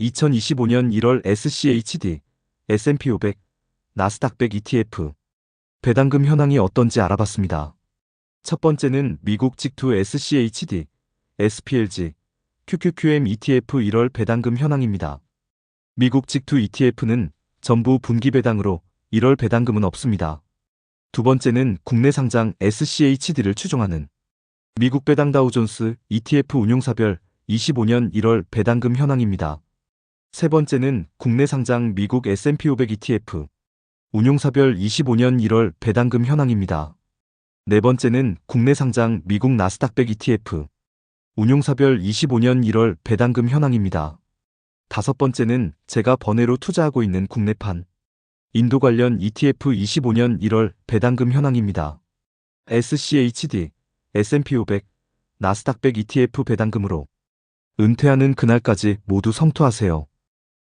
2025년 1월 SCHD, S&P 500, 나스닥 100 ETF 배당금 현황이 어떤지 알아봤습니다. 첫 번째는 미국 직투 SCHD, SPLG, QQQM ETF 1월 배당금 현황입니다. 미국 직투 ETF는 전부 분기 배당으로 1월 배당금은 없습니다. 두 번째는 국내 상장 SCHD를 추종하는 미국 배당 다우존스 ETF 운용사별 25년 1월 배당금 현황입니다. 세 번째는 국내 상장 미국 S&P 500 ETF 운용사별 25년 1월 배당금 현황입니다. 네 번째는 국내 상장 미국 나스닥 100 ETF 운용사별 25년 1월 배당금 현황입니다. 다섯 번째는 제가 번외로 투자하고 있는 국내판 인도 관련 ETF 25년 1월 배당금 현황입니다. SCHD, S&P 500, 나스닥 100 ETF 배당금으로 은퇴하는 그날까지 모두 성투하세요.